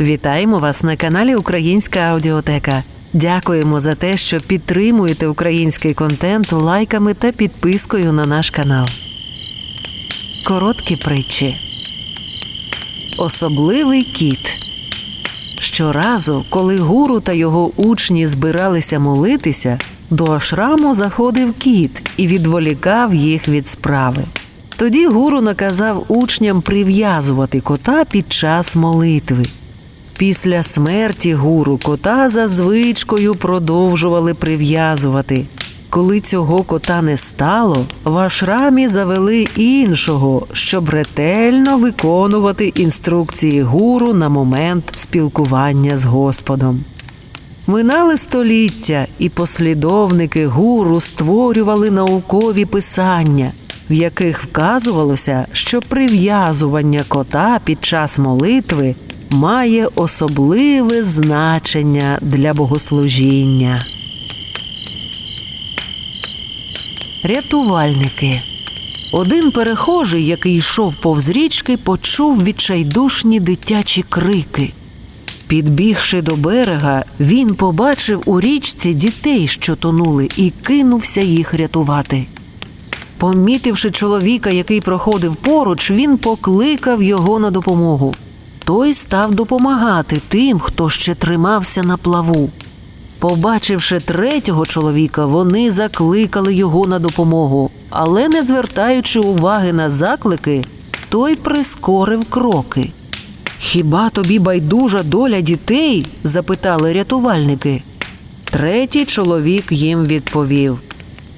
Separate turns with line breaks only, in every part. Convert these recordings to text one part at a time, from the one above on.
Вітаємо вас на каналі Українська Аудіотека. Дякуємо за те, що підтримуєте український контент лайками та підпискою на наш канал. Короткі притчі. Особливий кіт. Щоразу, коли гуру та його учні збиралися молитися, до ашраму заходив кіт і відволікав їх від справи. Тоді гуру наказав учням прив'язувати кота під час молитви. Після смерті гуру кота за звичкою продовжували прив'язувати. Коли цього кота не стало, в ашрамі завели іншого, щоб ретельно виконувати інструкції гуру на момент спілкування з Господом. Минали століття, і послідовники гуру створювали наукові писання, в яких вказувалося, що прив'язування кота під час молитви має особливе значення для богослужіння. Рятувальники. Один перехожий, який йшов повз річки, почув відчайдушні дитячі крики. Підбігши до берега, він побачив у річці дітей, що тонули, і кинувся їх рятувати. Помітивши чоловіка, який проходив поруч, він покликав його на допомогу. Той став допомагати тим, хто ще тримався на плаву. Побачивши третього чоловіка, вони закликали його на допомогу, але, не звертаючи уваги на заклики, той прискорив кроки. Хіба тобі байдужа доля дітей? запитали рятувальники. Третій чоловік їм відповів: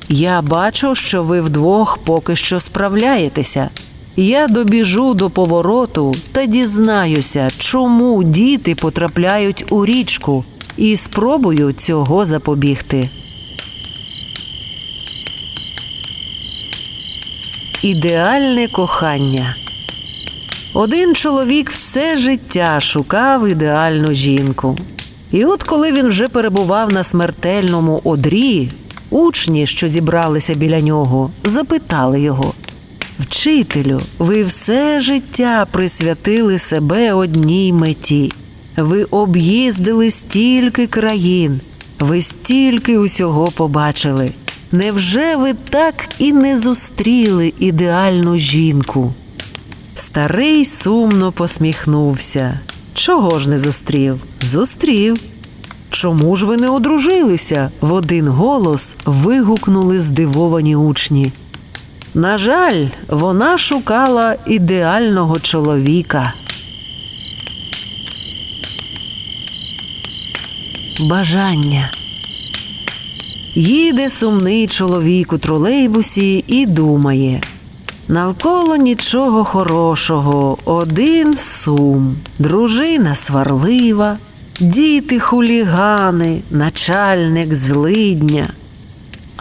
Я бачу, що ви вдвох поки що справляєтеся. Я добіжу до повороту та дізнаюся, чому діти потрапляють у річку, і спробую цього запобігти. Ідеальне кохання. Один чоловік все життя шукав ідеальну жінку. І от коли він вже перебував на смертельному одрі, учні, що зібралися біля нього, запитали його: Вчителю, ви все життя присвятили себе одній меті. Ви об'їздили стільки країн, ви стільки усього побачили. Невже ви так і не зустріли ідеальну жінку? Старий сумно посміхнувся. Чого ж не зустрів? Зустрів. Чому ж ви не одружилися? в один голос вигукнули здивовані учні. На жаль, вона шукала ідеального чоловіка. Бажання. Їде сумний чоловік у тролейбусі і думає. Навколо нічого хорошого, один сум, дружина сварлива, діти хулігани, начальник злидня.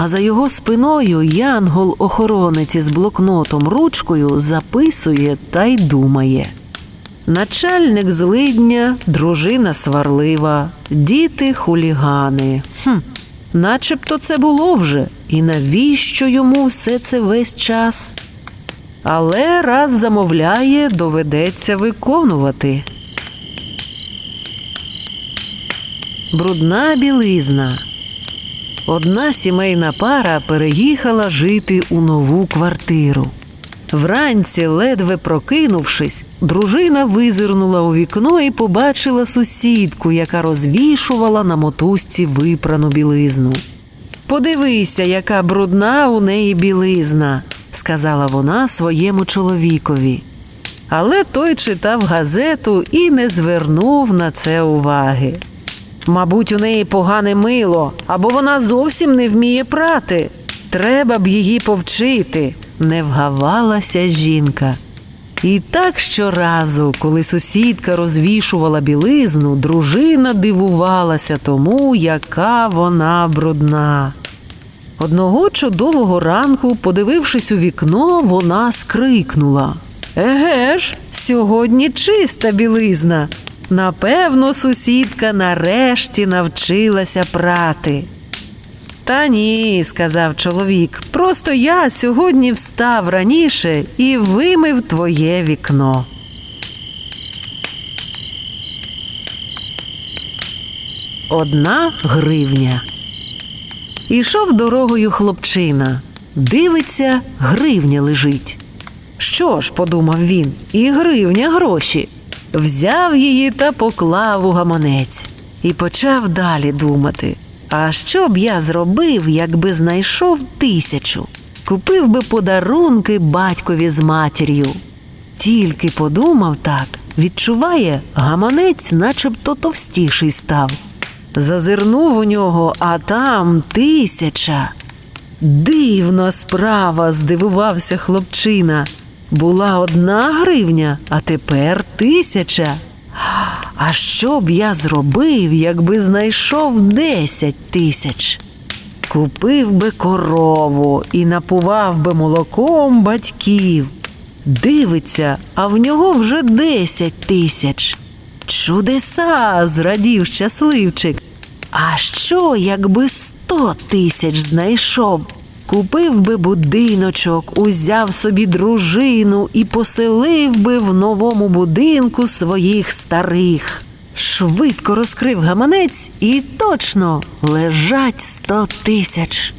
А за його спиною янгол-охоронець із блокнотом ручкою записує та й думає. Начальник злидня, дружина сварлива, діти хулігани. Хм, начебто це було вже. І навіщо йому все це весь час? Але раз замовляє, доведеться виконувати. Брудна білизна. Одна сімейна пара переїхала жити у нову квартиру. Вранці, ледве прокинувшись, дружина визирнула у вікно і побачила сусідку, яка розвішувала на мотузці випрану білизну. Подивися, яка брудна у неї білизна, сказала вона своєму чоловікові. Але той читав газету і не звернув на це уваги. Мабуть, у неї погане мило, або вона зовсім не вміє прати. Треба б її повчити, не вгавалася жінка. І так щоразу, коли сусідка розвішувала білизну, дружина дивувалася тому, яка вона брудна. Одного чудового ранку, подивившись у вікно, вона скрикнула: Еге ж, сьогодні чиста білизна. Напевно, сусідка нарешті навчилася прати. Та ні, сказав чоловік. Просто я сьогодні встав раніше і вимив твоє вікно. одна гривня. Ішов дорогою хлопчина. Дивиться, гривня лежить. Що ж, подумав він, і гривня гроші. Взяв її та поклав у гаманець і почав далі думати. А що б я зробив, якби знайшов тисячу? Купив би подарунки батькові з матір'ю. Тільки подумав так, відчуває, гаманець начебто товстіший став. Зазирнув у нього, а там тисяча. Дивна справа, здивувався хлопчина. Була одна гривня, а тепер тисяча. А що б я зробив, якби знайшов десять тисяч? Купив би корову і напував би молоком батьків. Дивиться, а в нього вже десять тисяч. Чудеса, зрадів щасливчик. А що, якби сто тисяч знайшов? Купив би будиночок, узяв собі дружину і поселив би в новому будинку своїх старих. Швидко розкрив гаманець і точно лежать сто тисяч.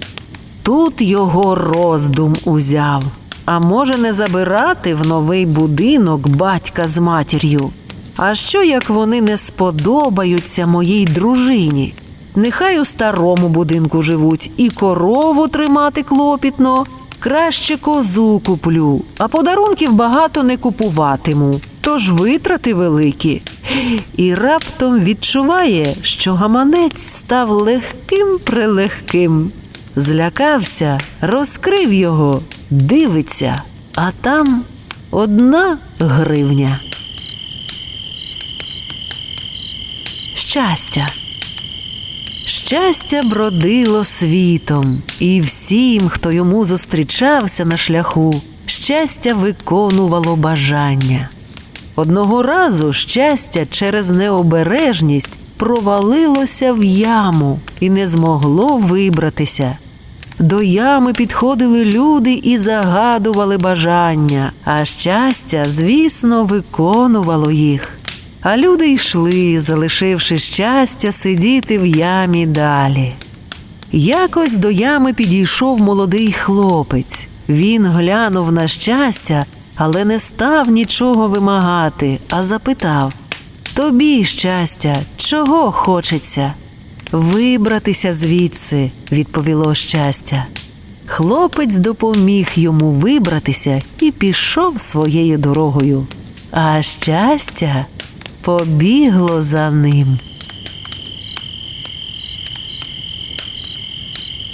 Тут його роздум узяв. А може не забирати в новий будинок батька з матір'ю? А що як вони не сподобаються моїй дружині? Нехай у старому будинку живуть і корову тримати клопітно, краще козу куплю, а подарунків багато не купуватиму, тож витрати великі. І раптом відчуває, що гаманець став легким прилегким. Злякався, розкрив його, дивиться, а там одна гривня. Щастя. Щастя бродило світом, і всім, хто йому зустрічався на шляху, щастя виконувало бажання. Одного разу щастя через необережність провалилося в яму і не змогло вибратися. До ями підходили люди і загадували бажання, а щастя, звісно, виконувало їх. А люди йшли, залишивши щастя сидіти в ямі далі. Якось до ями підійшов молодий хлопець. Він глянув на щастя, але не став нічого вимагати, а запитав Тобі, щастя, чого хочеться? Вибратися звідси, відповіло щастя. Хлопець допоміг йому вибратися і пішов своєю дорогою. А щастя побігло за ним.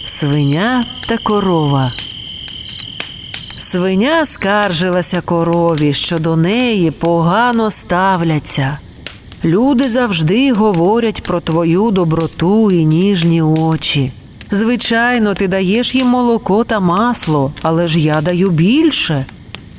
Свиня та корова. Свиня скаржилася корові, що до неї погано ставляться. Люди завжди говорять про твою доброту і ніжні очі. Звичайно, ти даєш їм молоко та масло, але ж я даю більше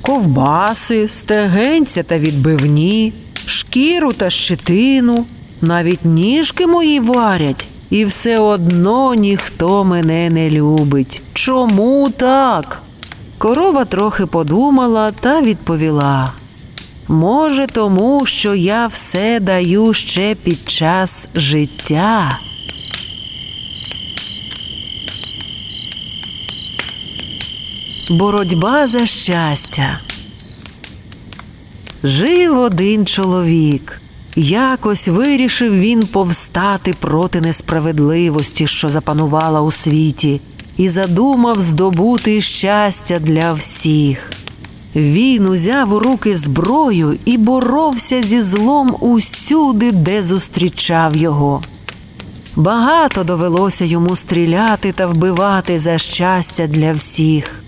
ковбаси, стегенця та відбивні, шкіру та щетину, навіть ніжки мої варять, і все одно ніхто мене не любить. Чому так? Корова трохи подумала та відповіла. Може, тому, що я все даю ще під час життя. Боротьба за щастя. Жив один чоловік. Якось вирішив він повстати проти несправедливості, що запанувала у світі, і задумав здобути щастя для всіх. Він узяв у руки зброю і боровся зі злом усюди, де зустрічав його. Багато довелося йому стріляти та вбивати за щастя для всіх.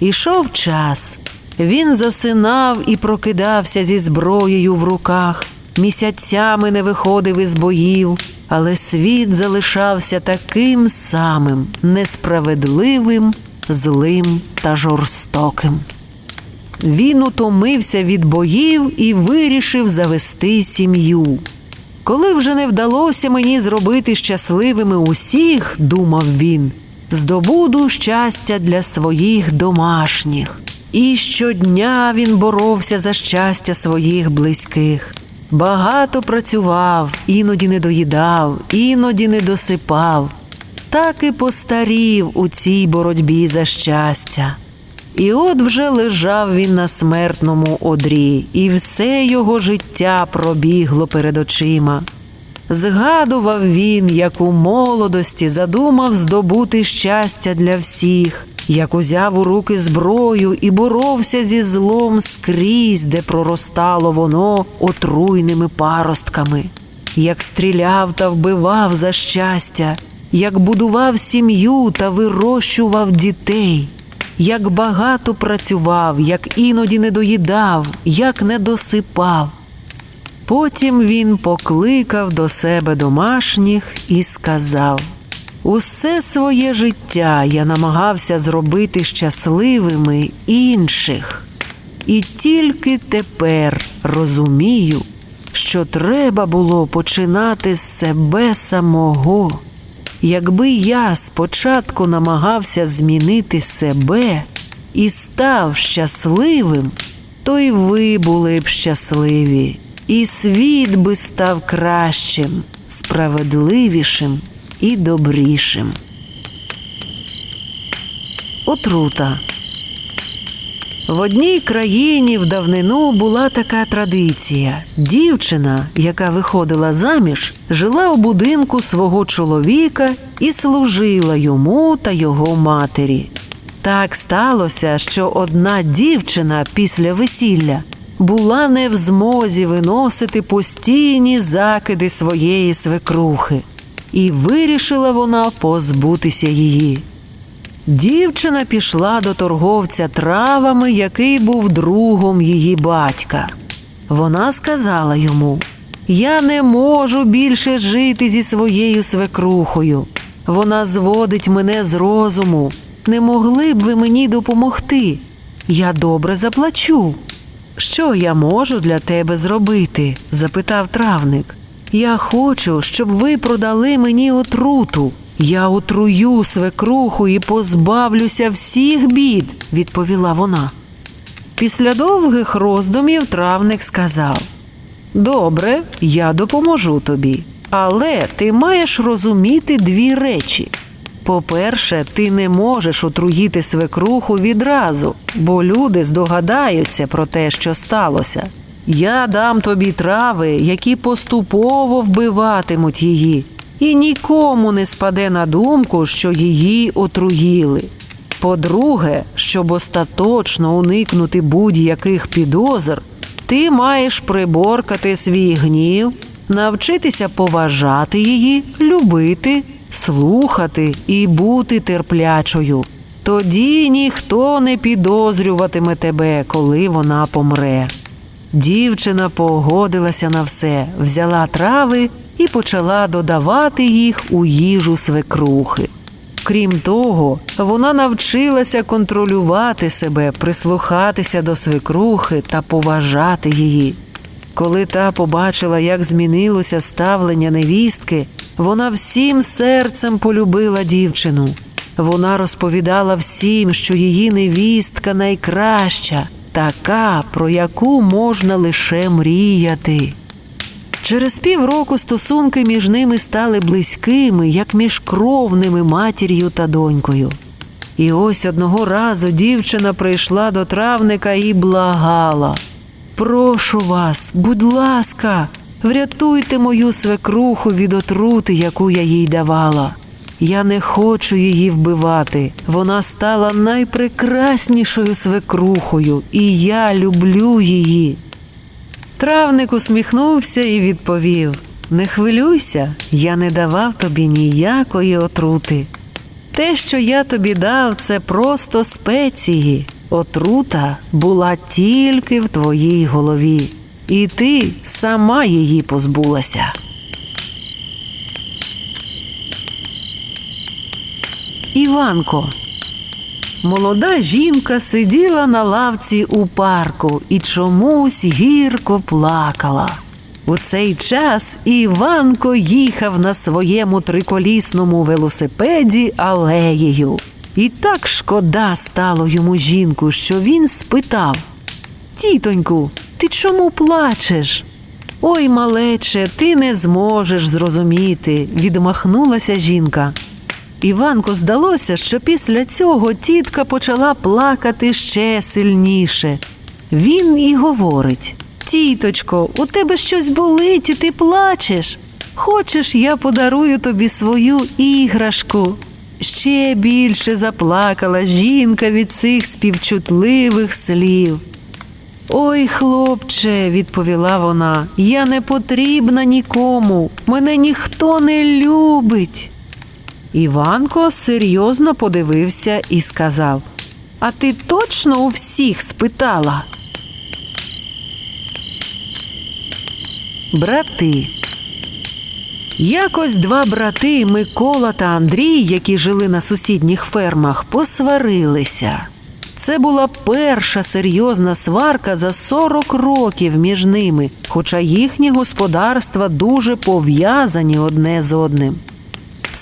Ішов час. Він засинав і прокидався зі зброєю в руках, місяцями не виходив із боїв, але світ залишався таким самим несправедливим, злим та жорстоким. Він утомився від боїв і вирішив завести сім'ю. Коли вже не вдалося мені зробити щасливими усіх, думав він, здобуду щастя для своїх домашніх. І щодня він боровся за щастя своїх близьких. Багато працював, іноді не доїдав, іноді не досипав, так і постарів у цій боротьбі за щастя. І от вже лежав він на смертному одрі, і все його життя пробігло перед очима. Згадував він, як у молодості задумав здобути щастя для всіх, як узяв у руки зброю і боровся зі злом скрізь, де проростало воно отруйними паростками, як стріляв та вбивав за щастя, як будував сім'ю та вирощував дітей, як багато працював, як іноді не доїдав, як не досипав. Потім він покликав до себе домашніх і сказав: Усе своє життя я намагався зробити щасливими інших, і тільки тепер розумію, що треба було починати з себе самого. Якби я спочатку намагався змінити себе і став щасливим, то й ви були б щасливі, і світ би став кращим, справедливішим і добрішим. Отрута. В одній країні в давнину була така традиція. Дівчина, яка виходила заміж, жила у будинку свого чоловіка і служила йому та його матері. Так сталося, що одна дівчина після весілля була не в змозі виносити постійні закиди своєї свекрухи, і вирішила вона позбутися її. Дівчина пішла до торговця травами, який був другом її батька. Вона сказала йому: Я не можу більше жити зі своєю свекрухою. Вона зводить мене з розуму. Не могли б ви мені допомогти? Я добре заплачу. Що я можу для тебе зробити? запитав травник. Я хочу, щоб ви продали мені отруту. Я отрую свекруху і позбавлюся всіх бід, відповіла вона. Після довгих роздумів травник сказав: Добре, я допоможу тобі, але ти маєш розуміти дві речі. По-перше, ти не можеш отруїти свекруху відразу, бо люди здогадаються про те, що сталося. Я дам тобі трави, які поступово вбиватимуть її, і нікому не спаде на думку, що її отруїли. По-друге, щоб остаточно уникнути будь-яких підозр, ти маєш приборкати свій гнів, навчитися поважати її, любити, слухати і бути терплячою. Тоді ніхто не підозрюватиме тебе, коли вона помре. Дівчина погодилася на все, взяла трави і почала додавати їх у їжу свекрухи. Крім того, вона навчилася контролювати себе, прислухатися до свекрухи та поважати її. Коли та побачила, як змінилося ставлення невістки, вона всім серцем полюбила дівчину. Вона розповідала всім, що її невістка найкраща, така, про яку можна лише мріяти. Через півроку стосунки між ними стали близькими, як між кровними матір'ю та донькою. І ось одного разу дівчина прийшла до травника і благала. Прошу вас, будь ласка, врятуйте мою свекруху від отрути, яку я їй давала. Я не хочу її вбивати. Вона стала найпрекраснішою свекрухою, і я люблю її. Травник усміхнувся і відповів: Не хвилюйся, я не давав тобі ніякої отрути. Те, що я тобі дав, це просто спеції. Отрута була тільки в твоїй голові, і ти сама її позбулася. Іванко. Молода жінка сиділа на лавці у парку і чомусь гірко плакала. У цей час Іванко їхав на своєму триколісному велосипеді алеєю. І так шкода стало йому жінку, що він спитав: Тітоньку, ти чому плачеш? Ой, малече, ти не зможеш зрозуміти, відмахнулася жінка. Іванку здалося, що після цього тітка почала плакати ще сильніше. Він і говорить: Тіточко, у тебе щось болить, і ти плачеш. Хочеш, я подарую тобі свою іграшку. Ще більше заплакала жінка від цих співчутливих слів. Ой, хлопче, відповіла вона, я не потрібна нікому, мене ніхто не любить. Іванко серйозно подивився і сказав: А ти точно у всіх спитала? Брати. Якось два брати Микола та Андрій, які жили на сусідніх фермах, посварилися. Це була перша серйозна сварка за 40 років між ними, хоча їхні господарства дуже пов'язані одне з одним.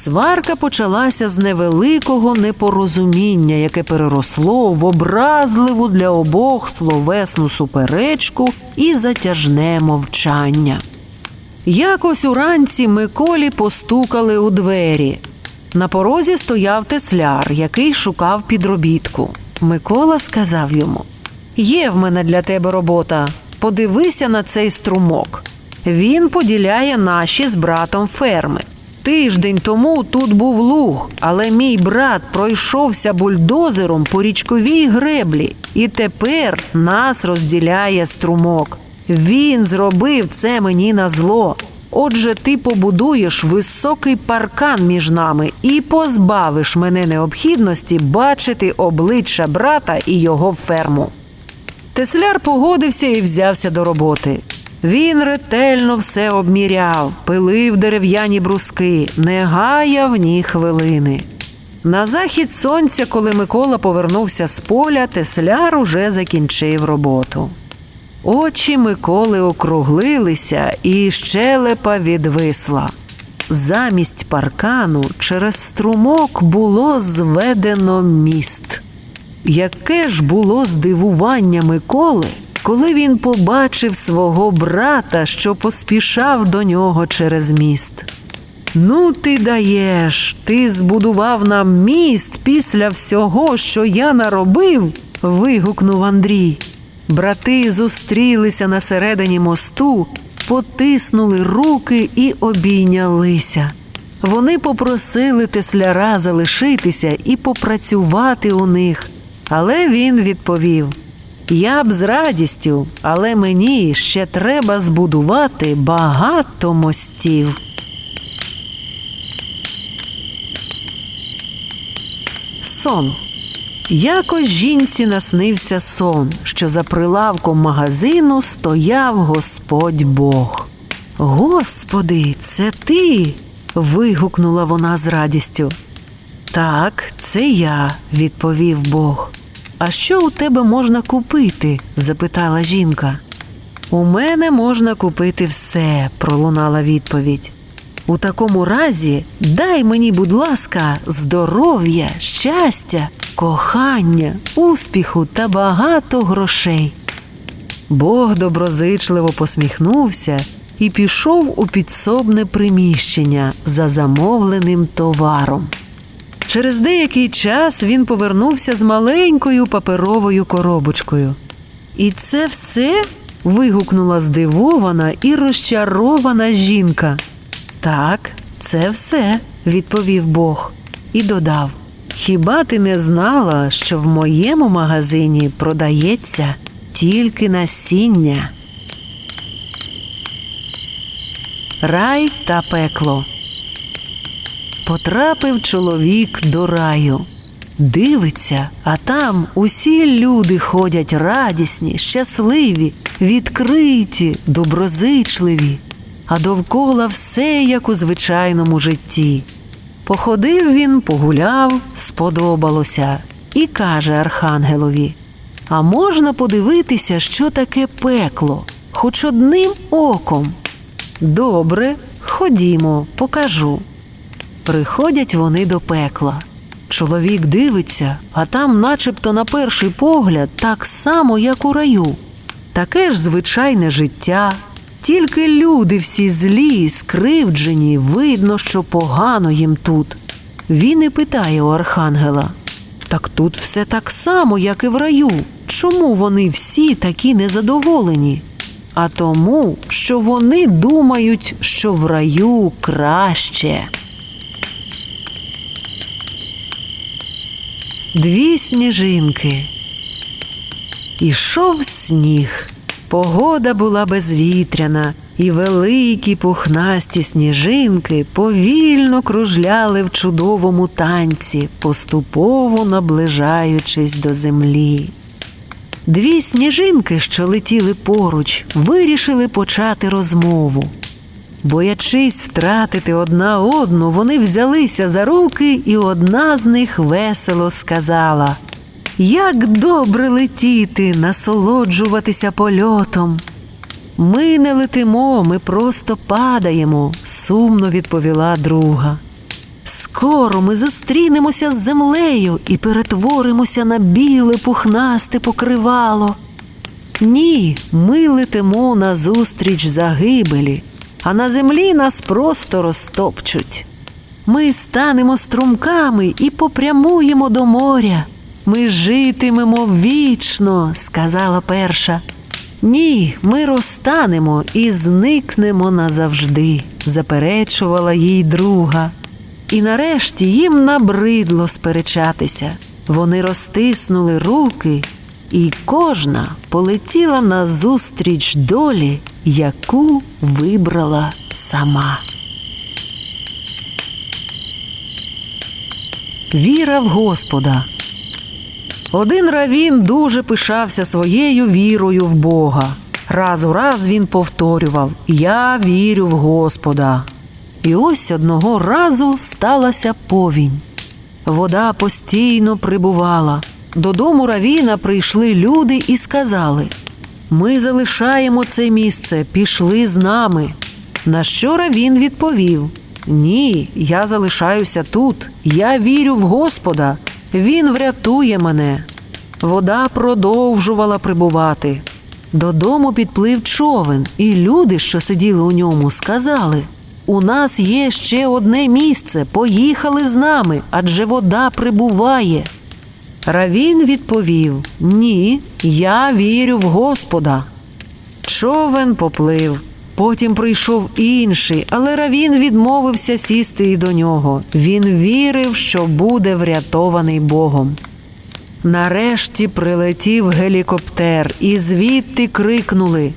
Сварка почалася з невеликого непорозуміння, яке переросло в образливу для обох словесну суперечку і затяжне мовчання. Якось уранці Миколі постукали у двері. На порозі стояв тесляр, який шукав підробітку. Микола сказав йому: Є в мене для тебе робота. Подивися на цей струмок. Він поділяє наші з братом ферми. Тиждень тому тут був луг, але мій брат пройшовся бульдозером по річковій греблі, і тепер нас розділяє струмок. Він зробив це мені на зло. Отже, ти побудуєш високий паркан між нами і позбавиш мене необхідності бачити обличчя брата і його ферму. Тесляр погодився і взявся до роботи. Він ретельно все обміряв, пилив дерев'яні бруски, не гаяв ні хвилини. На захід сонця, коли Микола повернувся з поля, тесляр уже закінчив роботу. Очі Миколи округлилися, і щелепа відвисла. Замість паркану через струмок було зведено міст. Яке ж було здивування Миколи, коли він побачив свого брата, що поспішав до нього через міст. Ну, ти даєш, ти збудував нам міст після всього, що я наробив. вигукнув Андрій. Брати зустрілися на середині мосту, потиснули руки і обійнялися. Вони попросили тесляра залишитися і попрацювати у них, але він відповів: Я б з радістю, але мені ще треба збудувати багато мостів. Сон. Якось жінці наснився сон, що за прилавком магазину стояв Господь Бог. Господи, це ти. вигукнула вона з радістю. Так, це я, відповів Бог. А що у тебе можна купити? запитала жінка. У мене можна купити все, пролунала відповідь. У такому разі дай мені, будь ласка, здоров'я, щастя, кохання, успіху та багато грошей. Бог доброзичливо посміхнувся і пішов у підсобне приміщення за замовленим товаром. Через деякий час він повернувся з маленькою паперовою коробочкою. І це все? вигукнула здивована і розчарована жінка. Так, це все, відповів Бог і додав: Хіба ти не знала, що в моєму магазині продається тільки насіння? Рай та пекло. Потрапив чоловік до раю. Дивиться, а там усі люди ходять радісні, щасливі, відкриті, доброзичливі, а довкола все як у звичайному житті. Походив він, погуляв, сподобалося, і каже Архангелові: А можна подивитися, що таке пекло, хоч одним оком. Добре, ходімо, покажу. Приходять вони до пекла. Чоловік дивиться, а там, начебто, на перший погляд, так само, як у раю. Таке ж звичайне життя, Тільки люди всі злі, скривджені, видно, що погано їм тут. Він і питає у архангела: Так тут все так само, як і в раю. Чому вони всі такі незадоволені? А тому, що вони думають, що в раю краще. Дві сніжинки. Ішов сніг. Погода була безвітряна, і великі пухнасті сніжинки повільно кружляли в чудовому танці, поступово наближаючись до землі. Дві сніжинки, що летіли поруч, вирішили почати розмову. Боячись втратити одна одну, вони взялися за руки, і одна з них весело сказала: Як добре летіти, насолоджуватися польотом. Ми не летимо, ми просто падаємо, сумно відповіла друга. Скоро ми зустрінемося з землею і перетворимося на біле пухнасте покривало. Ні, ми летимо назустріч загибелі, а на землі нас просто розтопчуть. Ми станемо струмками і попрямуємо до моря. Ми житимемо вічно, сказала перша. Ні, ми розтанемо і зникнемо назавжди, заперечувала їй друга. І нарешті їм набридло сперечатися. Вони розтиснули руки, і кожна полетіла назустріч долі, яку вибрала сама. Віра в Господа. Один равін дуже пишався своєю вірою в Бога. Раз у раз він повторював Я вірю в Господа. І ось одного разу сталася повінь. Вода постійно прибувала. Додому равіна прийшли люди і сказали: Ми залишаємо це місце, пішли з нами. На що равін відповів: Ні, я залишаюся тут. Я вірю в Господа. Він врятує мене. Вода продовжувала прибувати. Додому підплив човен, і люди, що сиділи у ньому, сказали: У нас є ще одне місце, поїхали з нами, адже вода прибуває. Равін відповів: Ні, я вірю в Господа. Човен поплив. Потім прийшов інший, але Равін відмовився сісти і до нього. Він вірив, що буде врятований Богом. Нарешті прилетів гелікоптер, і звідти крикнули: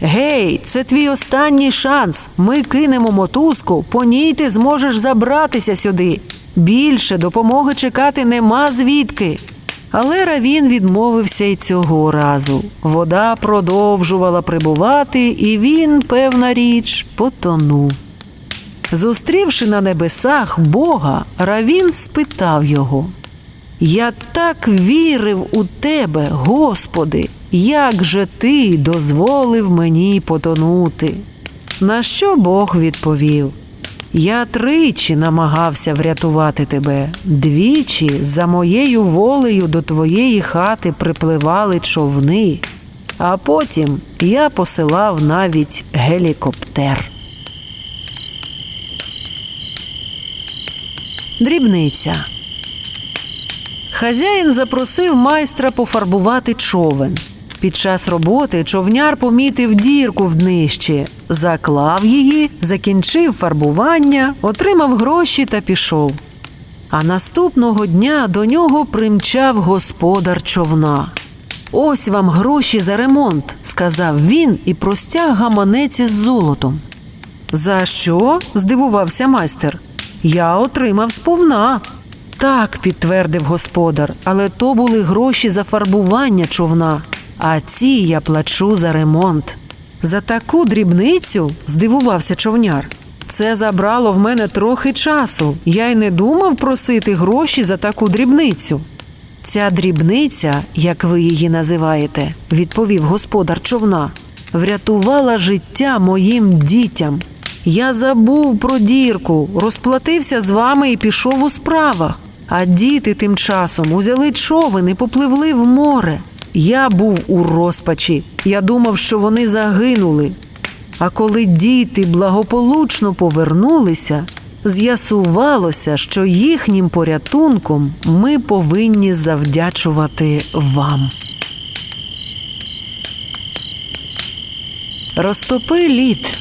Гей, це твій останній шанс. Ми кинемо мотузку, по ній ти зможеш забратися сюди. Більше допомоги чекати нема звідки. Але Равін відмовився й цього разу. Вода продовжувала прибувати, і він, певна річ, потонув. Зустрівши на небесах Бога, Равін спитав його: Я так вірив у тебе, Господи, як же ти дозволив мені потонути? На що Бог відповів? Я тричі намагався врятувати тебе, двічі за моєю волею до твоєї хати припливали човни, а потім я посилав навіть гелікоптер. Дрібниця. Хазяїн запросив майстра пофарбувати човен. Під час роботи човняр помітив дірку в днищі, заклав її, закінчив фарбування, отримав гроші та пішов. А наступного дня до нього примчав господар човна. Ось вам гроші за ремонт, сказав він і простяг гаманець із золотом. За що? здивувався майстер. Я отримав сповна. Так, підтвердив господар, але то були гроші за фарбування човна, а ці я плачу за ремонт. За таку дрібницю, здивувався човняр. Це забрало в мене трохи часу. Я й не думав просити гроші за таку дрібницю. Ця дрібниця, як ви її називаєте, відповів господар човна, врятувала життя моїм дітям. Я забув про дірку, розплатився з вами і пішов у справах. А діти тим часом узяли човен і попливли в море. Я був у розпачі. Я думав, що вони загинули. А коли діти благополучно повернулися, з'ясувалося, що їхнім порятунком ми повинні завдячувати вам. Розтопи лід.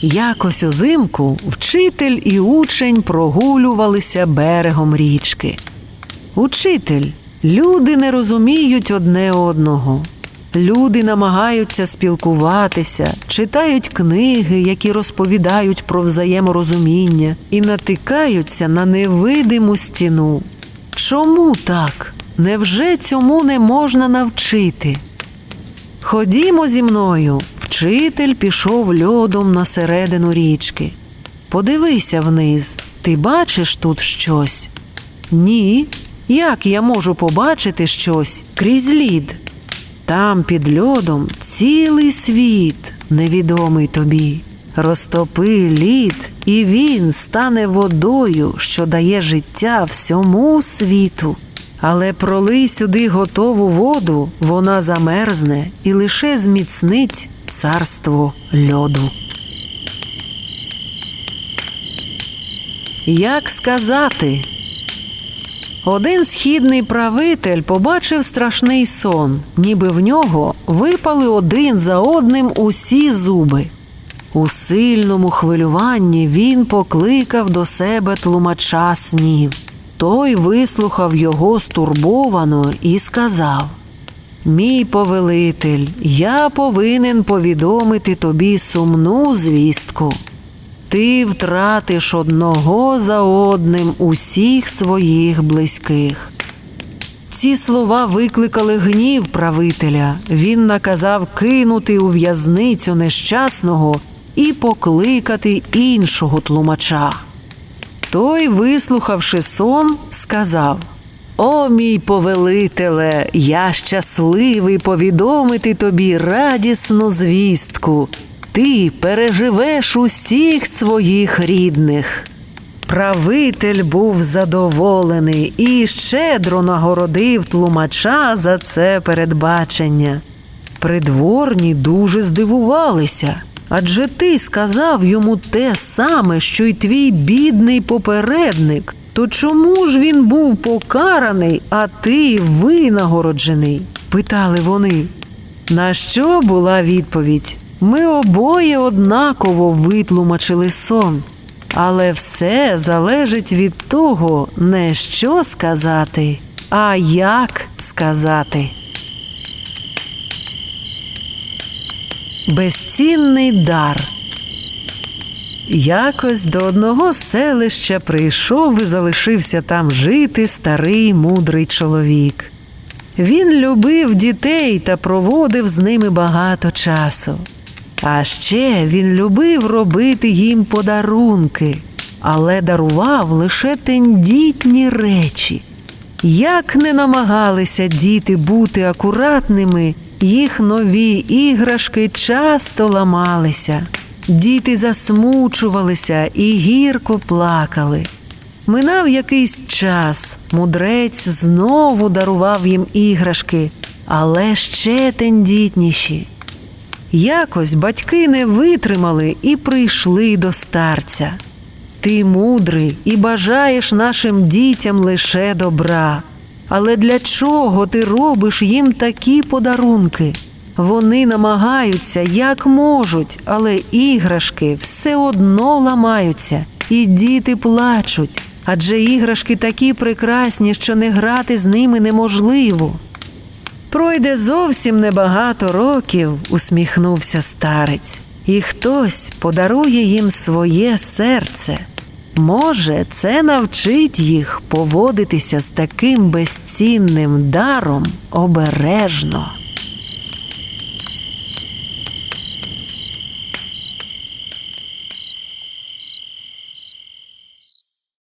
Якось узимку вчитель і учень прогулювалися берегом річки. Учитель, люди не розуміють одне одного. Люди намагаються спілкуватися, читають книги, які розповідають про взаєморозуміння, і натикаються на невидиму стіну. Чому так? Невже цьому не можна навчити? Ходімо зі мною. Вчитель пішов льодом на середину річки. Подивися вниз, ти бачиш тут щось? Ні. Як я можу побачити щось крізь лід? Там під льодом цілий світ, невідомий тобі. Розтопи лід, і він стане водою, що дає життя всьому світу. Але пролий сюди готову воду, вона замерзне і лише зміцнить царство льоду. Як сказати? Один східний правитель побачив страшний сон, ніби в нього випали один за одним усі зуби. У сильному хвилюванні він покликав до себе тлумача снів. Той вислухав його стурбовано і сказав: Мій повелитель, я повинен повідомити тобі сумну звістку. Ти втратиш одного за одним усіх своїх близьких. Ці слова викликали гнів правителя. Він наказав кинути у в'язницю нещасного і покликати іншого тлумача. Той, вислухавши сон, сказав: О, мій повелителе, я щасливий повідомити тобі радісну звістку. Ти переживеш усіх своїх рідних. Правитель був задоволений і щедро нагородив тлумача за це передбачення. Придворні дуже здивувалися. Адже ти сказав йому те саме, що й твій бідний попередник. То чому ж він був покараний, а ти винагороджений? питали вони. На що була відповідь? Ми обоє однаково витлумачили сон, але все залежить від того, не що сказати, а як сказати. Безцінний дар. Якось до одного селища прийшов і залишився там жити старий мудрий чоловік. Він любив дітей та проводив з ними багато часу. А ще він любив робити їм подарунки, але дарував лише тендітні речі. Як не намагалися діти бути акуратними, їх нові іграшки часто ламалися. Діти засмучувалися і гірко плакали. Минав якийсь час, мудрець знову дарував їм іграшки, але ще тендітніші. Якось батьки не витримали і прийшли до старця. Ти мудрий і бажаєш нашим дітям лише добра. Але для чого ти робиш їм такі подарунки? Вони намагаються як можуть, але іграшки все одно ламаються, і діти плачуть. Адже іграшки такі прекрасні, що не грати з ними неможливо. Пройде зовсім небагато років, усміхнувся старець, і хтось подарує їм своє серце. Може, це навчить їх поводитися з таким безцінним даром обережно.